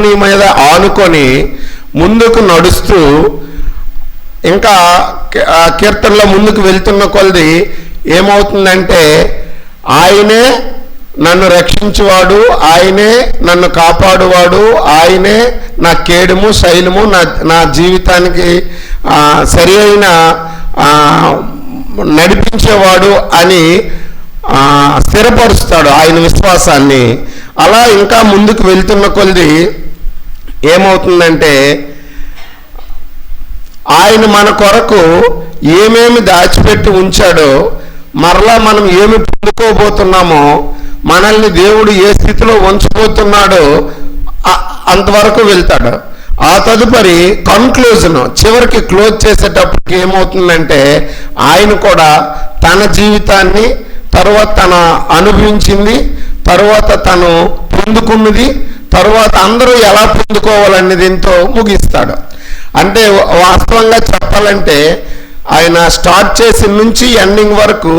నీ మీద ఆనుకొని ముందుకు నడుస్తూ ఇంకా కీర్తనలో ముందుకు వెళ్తున్న కొలది ఏమవుతుందంటే ఆయనే నన్ను రక్షించువాడు ఆయనే నన్ను కాపాడువాడు ఆయనే నా కేడుము శైలము నా నా జీవితానికి సరి అయిన నడిపించేవాడు అని స్థిరపరుస్తాడు ఆయన విశ్వాసాన్ని. అలా ఇంకా ముందుకు వెళ్తున్న కొలది ఏమవుతుందంటే ఆయన మన కొరకు ఏమేమి దాచిపెట్టి ఉంచాడో మరలా మనం ఏమి పొందుకోబోతున్నామో మనల్ని దేవుడు ఏ స్థితిలో ఉంచబోతున్నాడో అంతవరకు వెళ్తాడు. ఆ తదుపరి కన్క్లూజన్ చివరికి క్లోజ్ చేసేటప్పటికి ఏమవుతుందంటే ఆయన కూడా తన జీవితాన్ని తర్వాత తన అనుభవించింది తర్వాత తను పొందుకున్నది తర్వాత అందరూ ఎలా పొందుకోవాలనే దీంతో ముగిస్తాడు. అంటే వాస్తవంగా చెప్పాలంటే ఆయన స్టార్ట్ చేసి నుంచి ఎండింగ్ వరకు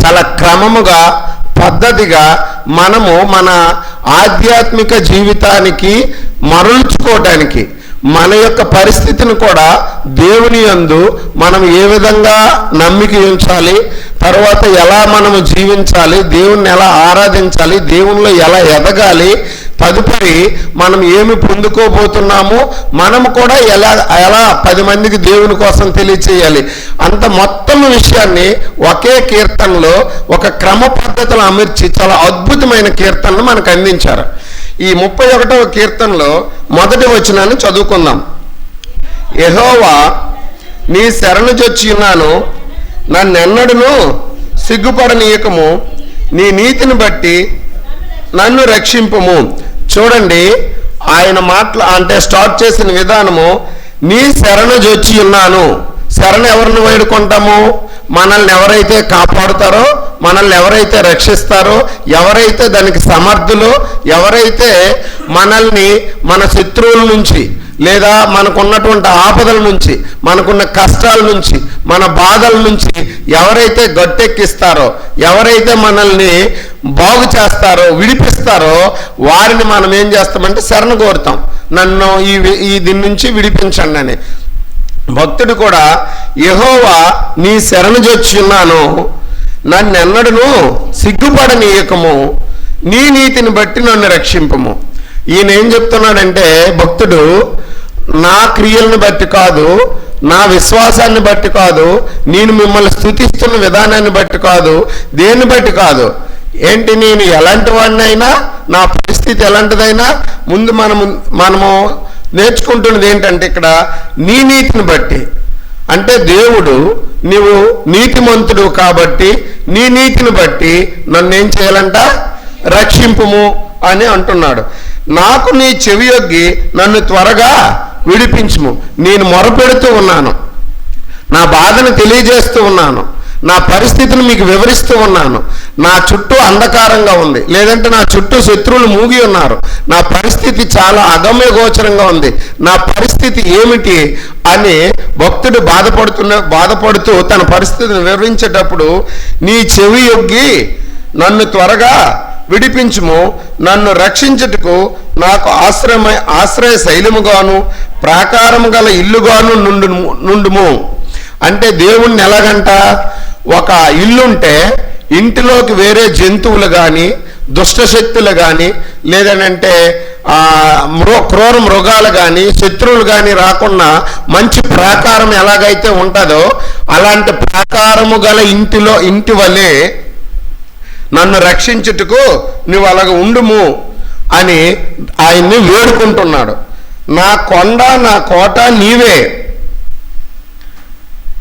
చాలా క్రమముగా పద్ధతిగా మనము మన ఆధ్యాత్మిక జీవితానికి మరల్చుకోవటానికి మన యొక్క పరిస్థితిని కూడా దేవుని యందు మనం ఏ విధంగా నమ్మిక ఉంచాలి తర్వాత ఎలా మనము జీవించాలి దేవుణ్ణి ఎలా ఆరాధించాలి దేవునిలో ఎలా ఎదగాలి తదుపరి మనం ఏమి పొందుకోబోతున్నామో మనము కూడా ఎలా ఎలా పది మందికి దేవుని కోసం తెలియచేయాలి. అంత మొత్తం విషయాన్ని ఒకే కీర్తనలో ఒక క్రమ పద్ధతిలో అమర్చి చాలా అద్భుతమైన కీర్తనను మనకు అందించారు. ఈ ముప్పై ఒకటవ కీర్తనలో మొదటి వచనాన్ని చదువుకుందాం. ఎహోవా నీ శరణు చొచ్చిన్నాను ఉన్నాను. సిగ్గుపడనీయకము. నీ నీతిని బట్టి నన్ను రక్షింపము. చూడండి ఆయన మాటలు అంటే స్టార్ట్ చేసిన విధానము నీ శరణు జొచ్చి ఉన్నాను. శరణు ఎవరిని వేడుకుంటాము? మనల్ని ఎవరైతే కాపాడుతారో మనల్ని ఎవరైతే రక్షిస్తారో ఎవరైతే దానికి సమర్థులో ఎవరైతే మనల్ని మన శత్రువుల నుంచి లేదా మనకున్నటువంటి ఆపదల నుంచి మనకున్న కష్టాల నుంచి మన బాధల నుంచి ఎవరైతే గట్టెక్కిస్తారో ఎవరైతే మనల్ని బాగు చేస్తారో విడిపిస్తారో వారిని మనం ఏం చేస్తామంటే శరణ కోరుతాం నన్ను ఈ ఈ దీని నుంచి విడిపించండి అని. భక్తుడు కూడా యహోవా నీ శరణు ఉన్నాను. నన్నెన్నడును సిగ్గుపడనీయకము. నీ నీతిని బట్టి నన్ను రక్షింపము. ఈయన ఏం చెప్తున్నాడంటే భక్తుడు నా క్రియలను బట్టి కాదు నా విశ్వాసాన్ని బట్టి కాదు నేను మిమ్మల్ని స్థుతిస్తున్న విధానాన్ని బట్టి కాదు దేన్ని బట్టి కాదు. ఏంటి నేను ఎలాంటి వాడినైనా నా పరిస్థితి ఎలాంటిదైనా ముందు మనము మనము నేర్చుకుంటున్నది ఏంటంటే ఇక్కడ నీ నీతిని బట్టి. అంటే దేవుడు నీవు నీతిమంతుడు కాబట్టి నీ నీతిని బట్టి నన్ను ఏం చేయాలంట? రక్షింపుము. అని అంటున్నాడు. నాకు నీ చెవి యొగ్గి నన్ను త్వరగా విడిపించుము. నేను మొరపెడుతూ ఉన్నాను. నా బాధను తెలియజేస్తూ ఉన్నాను. నా పరిస్థితిని మీకు వివరిస్తూ ఉన్నాను. నా చుట్టూ అంధకారంగా ఉంది. లేదంటే నా చుట్టూ శత్రువులు మూగి ఉన్నారు. నా పరిస్థితి చాలా అగమ్య గోచరంగా ఉంది. నా పరిస్థితి ఏమిటి అని భక్తుడు బాధపడుతున్న బాధపడుతూ తన పరిస్థితిని వివరించేటప్పుడు నీ చెవి యొగ్గి నన్ను త్వరగా విడిపించుము. నన్ను రక్షించుటకు నాకు ఆశ్రయ ఆశ్రయ శైలముగాను ప్రాకారము గల ఇల్లుగాను నుండు నుండుము. అంటే దేవుణ్ణి ఎలాగంట? ఒక ఇల్లుంటే ఇంటిలోకి వేరే జంతువులు కానీ దుష్టశక్తులు కానీ లేదనంటే మృ క్రూర మృగాలు కానీ శత్రువులు కానీ రాకుండా మంచి ప్రాకారం ఎలాగైతే ఉంటుందో అలాంటి ప్రాకారము గల ఇంటిలో ఇంటి వలె నన్ను రక్షించుటకు నువ్వు అలాగ ఉండుము అని ఆయన్ని వేడుకుంటున్నాడు. నా కొండ నా కోట నీవే.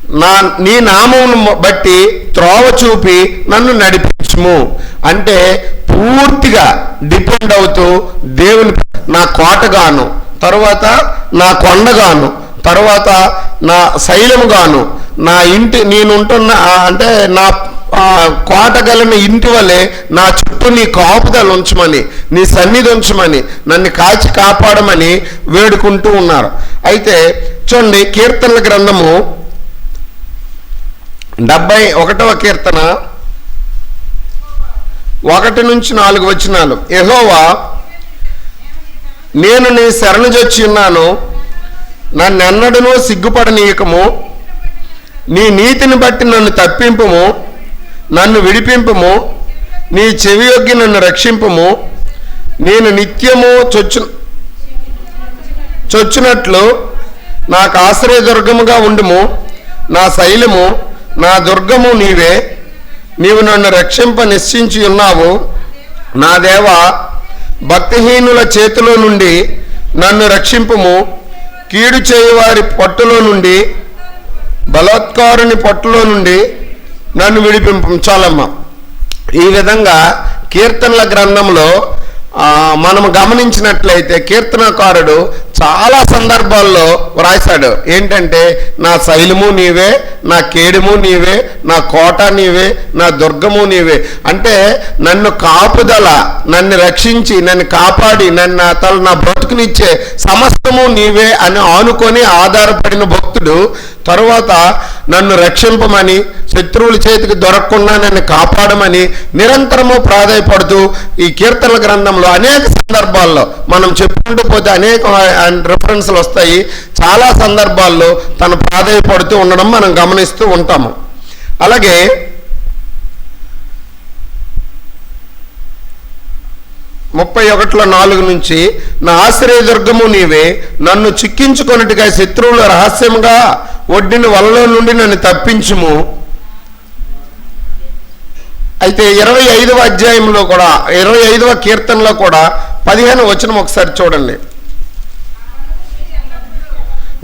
నా నీ నామమును బట్టి త్రోవ చూపి నన్ను నడిపించుము. అంటే పూర్తిగా డిపెండ్ అవుతూ దేవుని నా కోటగాను తరువాత నా కొండగాను తరువాత నా శైలముగాను నా ఇంటి నేనుంటున్న ఉంటున్న అంటే నా కోటగలిన కోట ఇంటి వలె నా చుట్టూ నీ కాపుదలు ఉంచమని నీ సన్నిధి ఉంచమని నన్ను కాచి కాపాడమని వేడుకుంటూ ఉన్నారు. అయితే చూడండి కీర్తనల గ్రంథము డెబ్బై ఒకటవ కీర్తన ఒకటి నుంచి నాలుగు వచ్చినాలు ఎహోవా నేను నీ శరణుజొచ్చి ఉన్నాను. నన్నెన్నడనూ సిగ్గుపడనీయకము. నీ నీతిని బట్టి నన్ను తప్పింపుము. నన్ను విడిపింపుము నీ చెవి యొగ్గి నన్ను రక్షింపుము నేను నిత్యము చొచ్చు చొచ్చునట్లు నాకు ఆశ్రయదుర్గముగా ఉండుము. నా శైలము నా దుర్గము నీవే. నీవు నన్ను రక్షింప నిశ్చించి ఉన్నావు. నా దేవ భక్తిహీనుల చేతిలో నుండి నన్ను రక్షింపుము. కీడు చేయువారి పట్టులో నుండి బలాత్కారుని పట్టులో నుండి నన్ను విడిపించాలమ్మా ఈ విధంగా కీర్తనల గ్రంథంలో మనం గమనించినట్లయితే కీర్తనకారుడు చాలా సందర్భాల్లో వ్రాసాడు ఏంటంటే నా శైలము నీవే నా కేడుము నీవే నా కోట నీవే నా దుర్గము నీవే. అంటే నన్ను కాపుదల నన్ను రక్షించి నన్ను కాపాడి నన్ను నా తల నా బ్రతుకునిచ్చే సమస్తము నీవే అని ఆనుకొని ఆధారపడిన భక్తుడు తరువాత నన్ను రక్షింపమని శత్రువుల చేతికి దొరకకుండా నన్ను కాపాడమని నిరంతరము ప్రాధాయపడుతూ ఈ కీర్తనల గ్రంథంలో అనేక సందర్భాల్లో మనం చెప్పుకుంటూ పోతే అనేక రిఫరెన్స్లు వస్తాయి. చాలా సందర్భాల్లో తను ప్రాధాయపడుతూ ఉండడం మనం గమనిస్తూ ఉంటాము. అలాగే ముప్పై ఒకటిలో నాలుగు నుంచి నా ఆశ్రయదుర్గము నీవే నన్ను చిక్కించుకొనుటిగా శత్రువుల రహస్యంగా ఒడ్డిన వలలో నుండి నన్ను తప్పించుము. అయితే ఇరవై ఐదవ అధ్యాయంలో కూడా ఇరవై ఐదవ కీర్తనలో కూడా పదిహేను వచనం ఒకసారి చూడండి.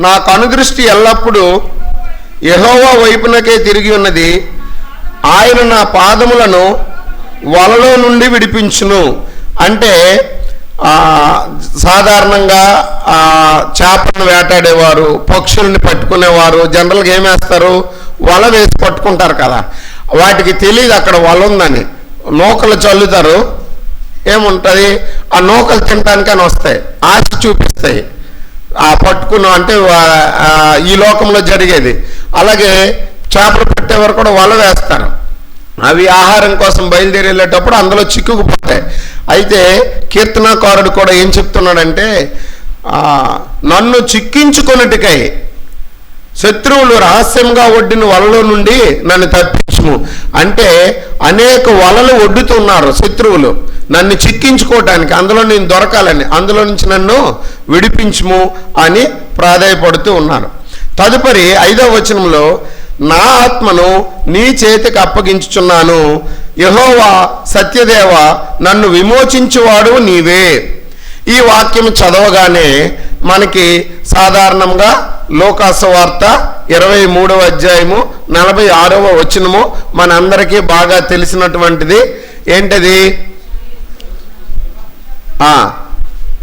నాకు అనుదృష్టి ఎల్లప్పుడూ యహోవా వైపునకే తిరిగి ఉన్నది. ఆయన నా పాదములను వలలో నుండి విడిపించును. అంటే సాధారణంగా చేపలను వేటాడేవారు పక్షుల్ని పట్టుకునేవారు జనరల్గా ఏమేస్తారు వల వేసి పట్టుకుంటారు కదా. వాటికి తెలియదు అక్కడ వల ఉందని నూకలు చల్లుతారు. ఏముంటుంది? ఆ నూకలు తినడానికని వస్తాయి. ఆశ చూపిస్తాయి. ఆ పట్టుకున్నాం అంటే ఈ లోకంలో జరిగేది. అలాగే చేపలు పెట్టేవారు కూడా వల వేస్తారు. అవి ఆహారం కోసం బయలుదేరి వెళ్ళేటప్పుడు అందులో చిక్కుకుపోతాయి. అయితే కీర్తనాకారుడు కూడా ఏం చెప్తున్నాడంటే నన్ను చిక్కించుకున్నట్టుకై శత్రువులు రహస్యంగా ఒడ్డిన వలలో నుండి నన్ను తప్పించుము. అంటే అనేక వలలు ఒడ్డుతున్నారు శత్రువులు. నన్ను చిక్కించుకోవటానికి అందులో నేను దొరకాలని అందులో నుంచి నన్ను విడిపించుము అని ప్రాధాయపడుతూ ఉన్నారు. తదుపరి ఐదవ వచనంలో నా ఆత్మను నీ చేతికి అప్పగించుచున్నాను. యహోవా సత్యదేవ నన్ను విమోచించువాడు నీవే. ఈ వాక్యం చదవగానే మనకి సాధారణంగా లోకాసు వార్త ఇరవై మూడవ అధ్యాయము నలభై ఆరవ వచనము మనందరికీ బాగా తెలిసినటువంటిది. ఏంటది?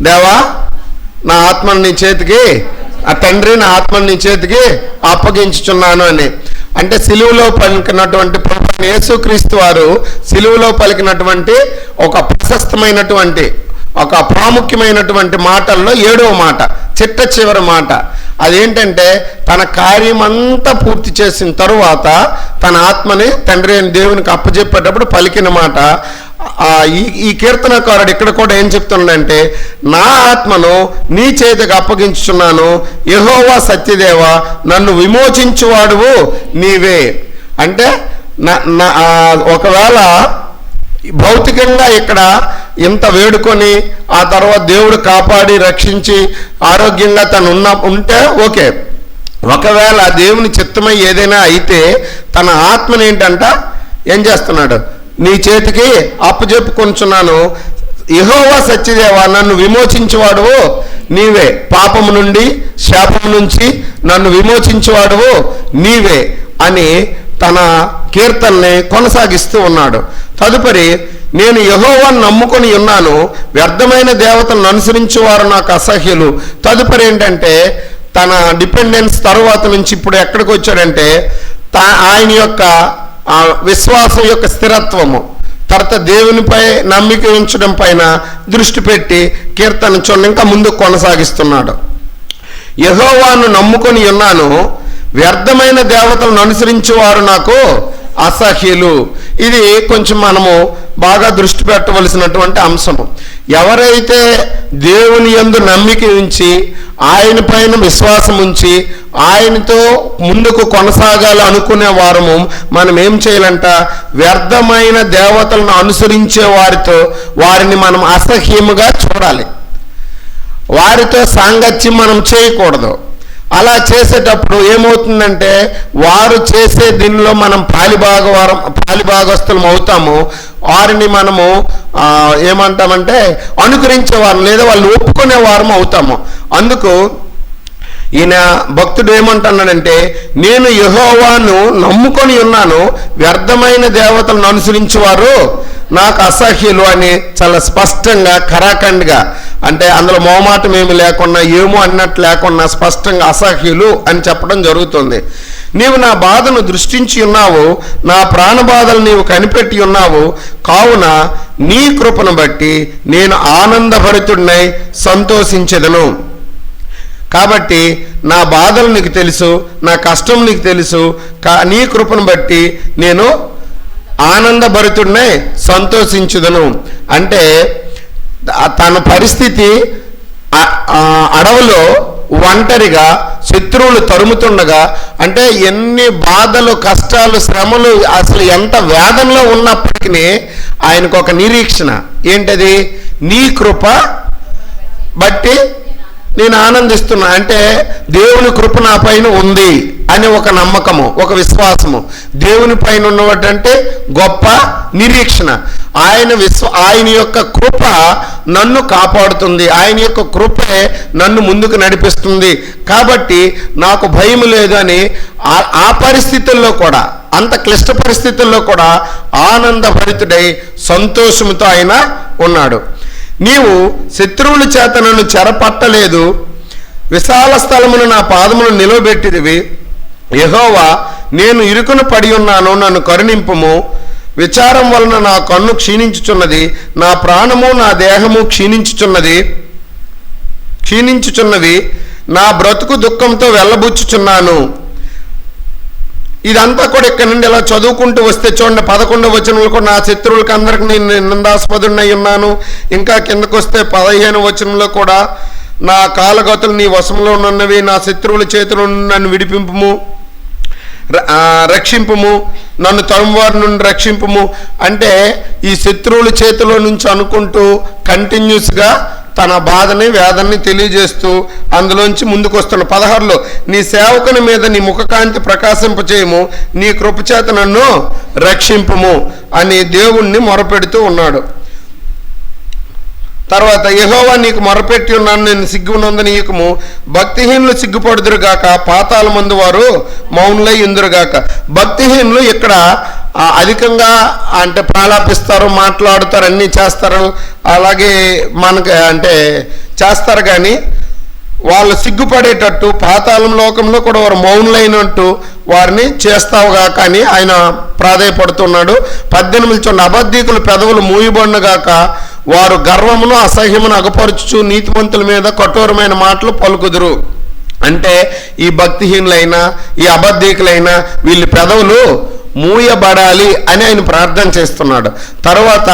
దేవా నా ఆత్మని నీ చేతికి ఆ తండ్రి నా ఆత్మని నీ చేతికి అప్పగించుచున్నాను అని. అంటే సిలువులో పలికినటువంటి ప్రభు యేసుక్రీస్తు వారు సిలువులో పలికినటువంటి ఒక ప్రశస్తమైనటువంటి ఒక ప్రాముఖ్యమైనటువంటి మాటల్లో ఏడవ మాట చిట్ట చివరి మాట. అదేంటంటే తన కార్యమంతా పూర్తి చేసిన తరువాత తన ఆత్మని తండ్రి అయిన దేవునికి అప్పచెప్పేటప్పుడు పలికిన మాట. ఈ ఈ కీర్తనకారుడు ఇక్కడ కూడా ఏం చెప్తున్నాడంటే నా ఆత్మను నీ చేతికి అప్పగించుచున్నాను. యహోవా సత్యదేవ నన్ను విమోచించువాడువు నీవే. అంటే నా- ఒకవేళ భౌతికంగా ఇక్కడ ఇంత వేడుకొని ఆ తర్వాత దేవుడు కాపాడి రక్షించి ఆరోగ్యంగా తను ఉన్న ఉంటే ఓకే. ఒకవేళ దేవుని చిత్తమై ఏదైనా అయితే తన ఆత్మని ఏంటంట? ఏం చేస్తున్నాడు? నీ చేతికి అప్పచెప్పుకొంచున్నాను యెహోవా సత్యదేవా నన్ను విమోచించేవాడువు? నీవే. పాపము నుండి శాపము నుంచి నన్ను విమోచించేవాడువు? నీవే అని తన కీర్తనని కొనసాగిస్తూ ఉన్నాడు. తదుపరి నేను యహోవాను నమ్ముకొని ఉన్నాను వ్యర్థమైన దేవతలను అనుసరించేవారు నాకు అసహ్యులు. తదుపరి ఏంటంటే తన డిపెండెన్స్ తరువాత నుంచి ఇప్పుడు ఎక్కడికి వచ్చాడంటే తా ఆయన యొక్క విశ్వాసం యొక్క స్థిరత్వము. తర్వాత దేవునిపై నమ్మిక ఉంచడం పైన దృష్టి పెట్టి కీర్తన చూడండి ఇంకా ముందుకు కొనసాగిస్తున్నాడు. యహోవాను నమ్ముకొని ఉన్నాను వ్యర్థమైన దేవతలను అనుసరించేవారు నాకు అసహ్యులు. ఇది కొంచెం మనము బాగా దృష్టి పెట్టవలసినటువంటి అంశము. ఎవరైతే దేవుని యందు నమ్మిక ఉంచి ఆయన పైన విశ్వాసం ఉంచి ఆయనతో ముందుకు కొనసాగాలి అనుకునే వారము మనం ఏం చేయాలంట? వ్యర్థమైన దేవతలను అనుసరించే వారితో వారిని మనం అసహ్యముగా చూడాలి. వారితో సాంగత్యం మనం చేయకూడదు. అలా చేసేటప్పుడు ఏమవుతుందంటే వారు చేసే దీనిలో మనం పాలిభాగవారం పాలిభాగస్తులం అవుతాము. వారిని మనము ఏమంటామంటే అనుకరించే వారం లేదా వాళ్ళు ఒప్పుకునే వారం అవుతాము. అందుకు ఈయన భక్తుడు ఏమంటున్నాడంటే నేను యహోవాను నమ్ముకొని ఉన్నాను. వ్యర్థమైన దేవతలను అనుసరించేవారు నాకు అసహ్యులు అని చాలా స్పష్టంగా ఖరాఖండ్గా అంటే అందులో మోమాటం ఏమి లేకుండా ఏమో అన్నట్టు లేకుండా స్పష్టంగా అసహ్యులు అని చెప్పడం జరుగుతుంది. నీవు నా బాధను దృష్టించి ఉన్నావు నా ప్రాణ బాధలు నీవు కనిపెట్టి ఉన్నావు కావున నీ కృపను బట్టి నేను ఆనందభరితుడినై సంతోషించెదను. కాబట్టి నా బాధలు నీకు తెలుసు నా కష్టం నీకు తెలుసు కా నీ కృపను బట్టి నేను ఆనందభరితుడినై సంతోషించుదను. అంటే తన పరిస్థితి అడవులో అడవిలో ఒంటరిగా శత్రువులు తరుముతుండగా అంటే ఎన్ని బాధలు కష్టాలు శ్రమలు అసలు ఎంత వేదనలో ఉన్నప్పటికీ ఆయనకు ఒక నిరీక్షణ. ఏంటది? నీ కృప బట్టి నేను ఆనందిస్తున్నా. అంటే దేవుని కృప నా పైన ఉంది అని ఒక నమ్మకము ఒక విశ్వాసము. దేవుని పైన ఉన్నవాటంటే గొప్ప నిరీక్షణ. ఆయన విశ్వ ఆయన యొక్క కృప నన్ను కాపాడుతుంది. ఆయన యొక్క కృపే నన్ను ముందుకు నడిపిస్తుంది. కాబట్టి నాకు భయం లేదు అని ఆ- ఆ పరిస్థితుల్లో కూడా అంత క్లిష్ట పరిస్థితుల్లో కూడా ఆనందభరితుడై సంతోషంతో ఆయన ఉన్నాడు. నీవు శత్రువుల చేత నన్ను చెరపట్టలేదు. విశాల స్థలమును నా పాదమును నిలవబెట్టిదివి యహోవా నేను ఇరుకును పడి ఉన్నాను నన్ను కరుణింపుము. విచారం వలన నా కన్ను క్షీణించుచున్నది నా ప్రాణము నా దేహము క్షీణించుచున్నది క్షీణించుచున్నవి. నా బ్రతుకు దుఃఖంతో వెళ్ళబుచ్చుచున్నాను. ఇదంతా కూడా ఇక్కడ నుండి ఇలా చదువుకుంటూ వస్తే చూడండి పదకొండవ వచనంలో కూడా నా శత్రువులకు అందరికి నేను నిందాస్పదుడినై ఉన్నాను. ఇంకా కిందకు వస్తే పదిహేను వచనంలో కూడా నా కాలగతులు నీ వశంలో ఉన్నవి నా శత్రువుల చేతులు నన్ను విడిపింపుము ర- రక్షింపుము నన్ను తరుమువారి నుండి రక్షింపము. అంటే ఈ శత్రువుల చేతిలో నుంచి అనుకుంటూ కంటిన్యూస్గా తన బాధని వేదనని తెలియజేస్తూ అందులోంచి ముందుకొస్తున్న పదహారులో నీ సేవకుని మీద నీ ముఖకాంతి ప్రకాశింపచేయము నీ కృపచేత నన్ను రక్షింపము అని దేవుణ్ణి మొరపెడుతూ ఉన్నాడు. తర్వాత యహోవా నీకు మొరపెట్టి ఉన్నాను నేను సిగ్గునందనీయకము భక్తిహీనులు సిగ్గుపడుదురుగాక పాతాల మందు వారు మౌనులై ఇందురుగాక భక్తిహీనులు ఇక్కడ అధికంగా అంటే ప్రాలాపిస్తారు మాట్లాడుతారు అన్నీ చేస్తారు. అలాగే మనకి అంటే చేస్తారు కానీ వాళ్ళు సిగ్గుపడేటట్టు పాతాళం లోకంలో కూడా వారు మౌనులైనట్టు వారిని చేస్తావుగా కానీ ఆయన ప్రాధాయపడుతున్నాడు. పద్దెనిమిది చూడండి అబద్ధికులు పెదవులు మూయబడినగాక వారు గర్వమును అసహ్యమును అగపరుచుచు నీతిమంతుల మీద కఠోరమైన మాటలు పలుకుదురు. అంటే ఈ భక్తిహీనులైనా ఈ అబద్ధీకులైనా వీళ్ళ పెదవులు మూయబడాలి అని ఆయన ప్రార్థన చేస్తున్నాడు. తర్వాత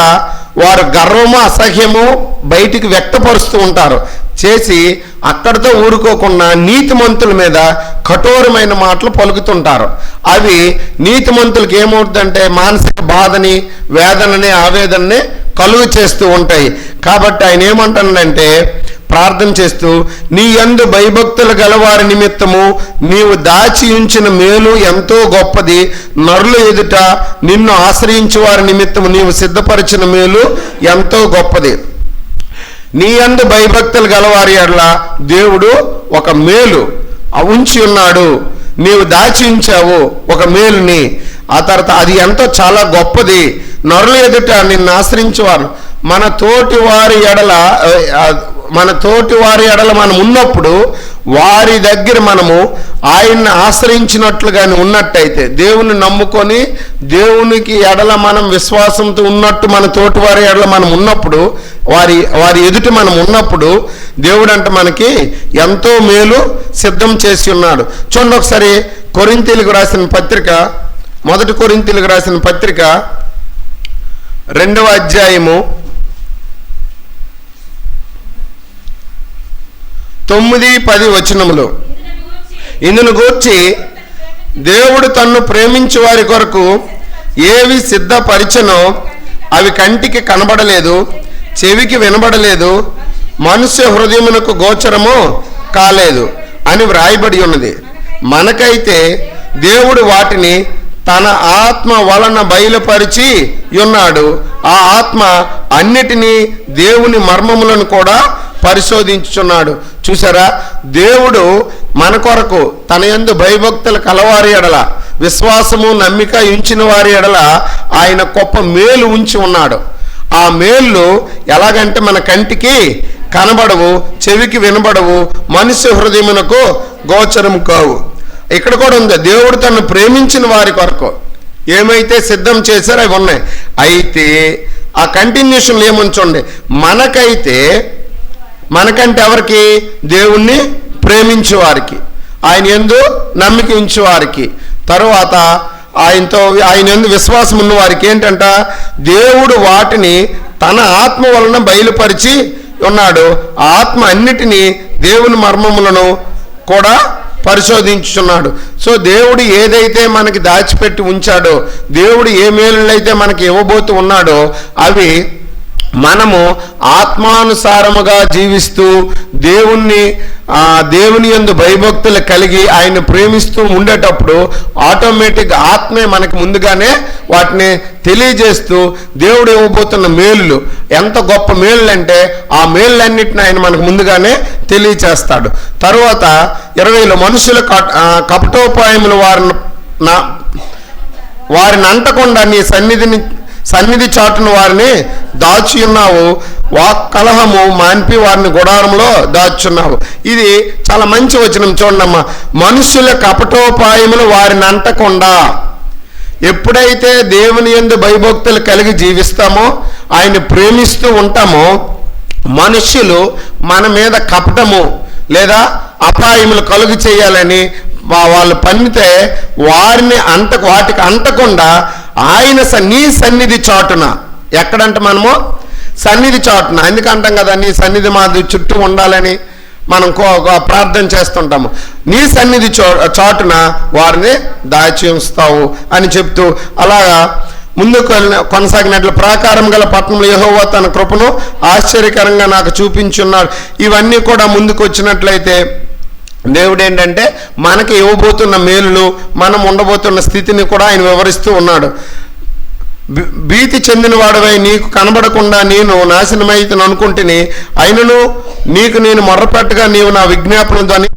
వారు గర్వము అసహ్యము బయటికి వ్యక్తపరుస్తూ ఉంటారు. చేసి అక్కడితో ఊరుకోకుండా నీతిమంతుల మీద కఠోరమైన మాటలు పలుకుతుంటారు. అవి నీతిమంతులకి ఏమవుతుందంటే మానసిక బాధని వేదనని ఆవేదనని కలుగు చేస్తూ ఉంటాయి. కాబట్టి ఆయన ఏమంటాడంటే ప్రార్థన చేస్తూ నీ యందు భయభక్తులు గలవారి నిమిత్తము నీవు దాచి ఉంచిన మేలు ఎంతో గొప్పది. నరుల ఎదుట నిన్ను ఆశ్రయించు వారి నిమిత్తము నీవు సిద్ధపరిచిన మేలు ఎంతో గొప్పది. నీ యందు భయభక్తులు గలవారి ఎడల దేవుడు ఒక మేలు ఉంచి ఉన్నాడు. నీవు దాచి ఉంచావు ఒక మేలుని. ఆ తర్వాత అది ఎంతో చాలా గొప్పది. నరుల ఎదుట నిన్ను ఆశ్రయించేవారు. మన తోటి వారి ఎడల మన తోటి వారి ఎడల మనం ఉన్నప్పుడు వారి దగ్గర మనము ఆయన్ని ఆశ్రయించినట్లుగానే ఉన్నట్టయితే దేవుని నమ్ముకొని దేవునికి ఎడల మనం విశ్వాసంతో ఉన్నట్టు మన తోటి వారి ఎడల మనం ఉన్నప్పుడు వారి వారి ఎదుటి మనం ఉన్నప్పుడు దేవుడు అంటే మనకి ఎంతో మేలు సిద్ధం చేసి ఉన్నాడు. చూడండి ఒకసారి కొరింతీలకు రాసిన పత్రిక మొదటి కొరింతీలకు రాసిన పత్రిక రెండవ అధ్యాయము తొమ్మిది పది వచనములు. ఇందును గూర్చి దేవుడు తన్ను ప్రేమించు వారి కొరకు ఏవి సిద్ధపరిచనో అవి కంటికి కనబడలేదు చెవికి వినబడలేదు మనుష్య హృదయమునకు గోచరము కాలేదు అని వ్రాయబడి ఉన్నది. మనకైతే దేవుడు వాటిని తన ఆత్మ వలన బయలుపరిచి ఉన్నాడు. ఆ ఆత్మ అన్నిటినీ దేవుని మర్మములను కూడా పరిశోధించుచున్నాడు. చూసారా దేవుడు మన కొరకు తన యందు భయభక్తులు కలవారి ఎడల విశ్వాసము నమ్మిక ఉంచిన వారి ఎడల ఆయన గొప్ప మేలు ఉంచి ఉన్నాడు. ఆ మేళ్ళు ఎలాగంటే మన కంటికి కనబడవు చెవికి వినబడవు మనిషి హృదయమునకు గోచరం కావు. ఇక్కడ కూడా ఉంది దేవుడు తను ప్రేమించిన వారి కొరకు. ఏమైతే సిద్ధం చేశారో అవి ఉన్నాయి. అయితే ఆ కంటిన్యూషన్లు ఏముంచండి మనకైతే మనకంటే ఎవరికి? దేవుణ్ణి ప్రేమించే వారికి ఆయన ఎందు నమ్మిక వారికి తరువాత ఆయనతో ఆయన ఎందు విశ్వాసం ఉన్న వారికి ఏంటంట? దేవుడు వాటిని తన ఆత్మ వలన బయలుపరిచి ఉన్నాడు. ఆ ఆత్మ అన్నిటినీ దేవుని మర్మములను కూడా పరిశోధించుచున్నాడు. సో దేవుడు ఏదైతే మనకి దాచిపెట్టి ఉంచాడో దేవుడు ఏ మేలులైతే మనకి ఇవ్వబోతూ ఉన్నాడో అవి మనము ఆత్మానుసారముగా జీవిస్తూ దేవుణ్ణి దేవుని యందు భయభక్తులు కలిగి ఆయన ప్రేమిస్తూ ఉండేటప్పుడు ఆటోమేటిక్ ఆత్మే మనకు ముందుగానే వాటిని తెలియజేస్తూ దేవుడు ఇవ్వబోతున్న మేలులు. ఎంత గొప్ప మేలులు అంటే ఆ మేలులన్నిటిని ఆయన మనకు ముందుగానే తెలియచేస్తాడు. తరువాత ఇరవైలో మనుషుల కపటోపాయములు వారిని నా వారిని అంటకుండా నీ సన్నిధిని సన్నిధి చాటును వారిని దాచి ఉన్నావు. వాక్ కలహము మాన్పి వారిని గుడారంలో దాచున్నావు ఇది చాలా మంచి వచనం చూడమ్మా మనుషుల కపటోపాయములు వారిని అంటకుండా ఎప్పుడైతే దేవుని యందు భయభక్తులు కలిగి జీవిస్తామో ఆయన ప్రేమిస్తూ ఉంటామో మనుష్యులు మన మీద కపటము లేదా అపాయములు కలుగు చేయాలని వాళ్ళు పన్నితే వారిని అంట వాటికి అంటకుండా ఆయన స- నీ సన్నిధి చాటున. ఎక్కడంటే మనము? సన్నిధి చాటున. ఎందుకంటాం కదా నీ సన్నిధి మాది చుట్టూ ఉండాలని మనం కో- ప్రార్థన చేస్తుంటాము. నీ సన్నిధి చో చాటున వారిని దాచి ఉంచుతావు అని చెప్తూ అలాగా ముందుకు వెళ్ళిన- కొనసాగినట్లు ప్రాకారం గల పట్టణంలో యహోవా తన కృపను ఆశ్చర్యకరంగా నాకు చూపించున్నాడు. ఇవన్నీ కూడా ముందుకు వచ్చినట్లయితే దేవుడు ఏంటంటే మనకి ఇవ్వబోతున్న మేలులు మనం ఉండబోతున్న స్థితిని కూడా ఆయన వివరిస్తూ ఉన్నాడు. భీతి చెందిన వాడవై నీకు కనబడకుండా నేను నాశనమైతను అనుకుంటుని అయినను నీకు నేను మొర్రపెట్టగా నీవు నా విజ్ఞాపన ధ్వని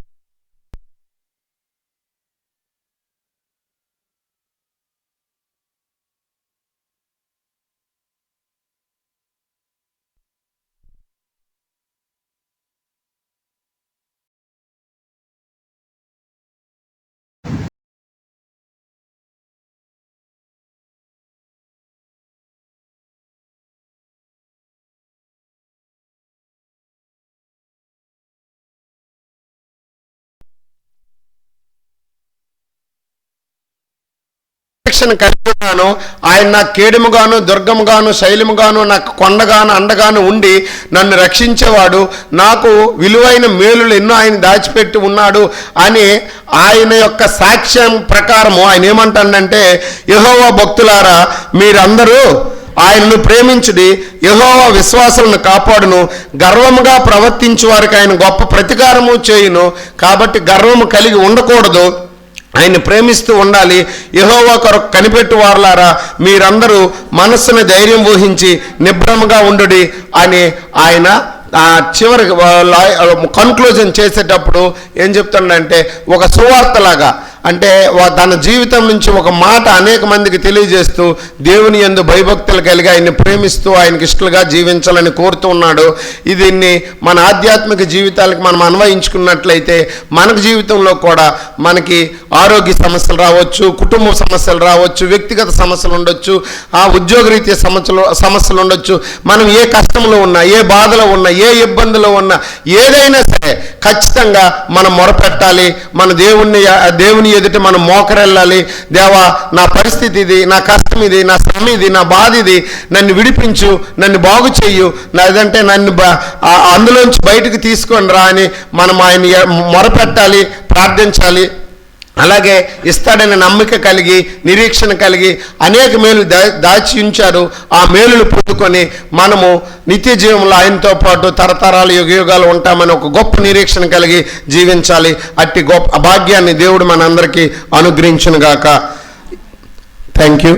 రక్షణ కలిగి ఉన్నాను ఆయన నా కేడుముగాను దుర్గముగాను శైలముగాను నాకు కొండగాను అండగాను ఉండి నన్ను రక్షించేవాడు. నాకు విలువైన మేలులు ఎన్నో ఆయన దాచిపెట్టి ఉన్నాడు అని ఆయన యొక్క సాక్ష్యం ప్రకారము ఆయన ఏమంటాడంటే యహోవా భక్తులారా మీరందరూ ఆయనను ప్రేమించుడి యెహోవా విశ్వాసాలను కాపాడును. గర్వముగా ప్రవర్తించు వారికి ఆయన గొప్ప ప్రతికారము చేయును. కాబట్టి గర్వము కలిగి ఉండకూడదు. ఆయన ప్రేమిస్తూ ఉండాలి. యహోవా కొరకు కనిపెట్టు వారలారా మీరందరూ మనస్సును ధైర్యం ఊహించి నిబ్రమగా ఉండుడి అని ఆయన చివరి కన్క్లూజన్ చేసేటప్పుడు ఏం చెప్తుండంటే ఒక సువార్తలాగా అంటే తన జీవితం నుంచి ఒక మాట అనేక మందికి తెలియజేస్తూ దేవుని ఎందు భయభక్తులు కలిగి ఆయన్ని ప్రేమిస్తూ ఆయనకి ఇష్టలుగా జీవించాలని కోరుతూ ఉన్నాడు. దీన్ని మన ఆధ్యాత్మిక జీవితాలకు మనం అన్వయించుకున్నట్లయితే మనకు జీవితంలో కూడా మనకి ఆరోగ్య సమస్యలు రావచ్చు కుటుంబ సమస్యలు రావచ్చు వ్యక్తిగత సమస్యలు ఉండొచ్చు ఆ ఉద్యోగరీత్యా సమస్యలు సమస్యలు ఉండొచ్చు. మనం ఏ కష్టంలో ఉన్నా ఏ బాధలో ఉన్నా ఏ ఇబ్బందిలో ఉన్నా ఏదైనా సరే ఖచ్చితంగా మనం మొరపెట్టాలి. మన దేవుణ్ణి దేవుని దేవుని ఎదుట మనం మోకరెళ్ళాలి దేవా నా పరిస్థితి ఇది నా కష్టం ఇది నా శ్రమ ఇది నా బాధ ఇది. నన్ను విడిపించు నన్ను బాగు చెయ్యు లేదంటే నన్ను అందులోంచి బయటకు తీసుకొని రా అని మనం ఆయన మొరపెట్టాలి ప్రార్థించాలి. అలాగే ఇస్తాడని నమ్మిక కలిగి నిరీక్షణ కలిగి అనేక మేలు దా దాచి ఉంచారు. ఆ మేలులు పొందుకొని మనము నిత్య జీవంలో ఆయనతో పాటు తరతరాలు యుగ యుగాలు ఉంటామని ఒక గొప్ప నిరీక్షణ కలిగి జీవించాలి. అట్టి గొప్ప భాగ్యాన్ని దేవుడు మనందరికీ అనుగ్రహించునుగాక. Thank you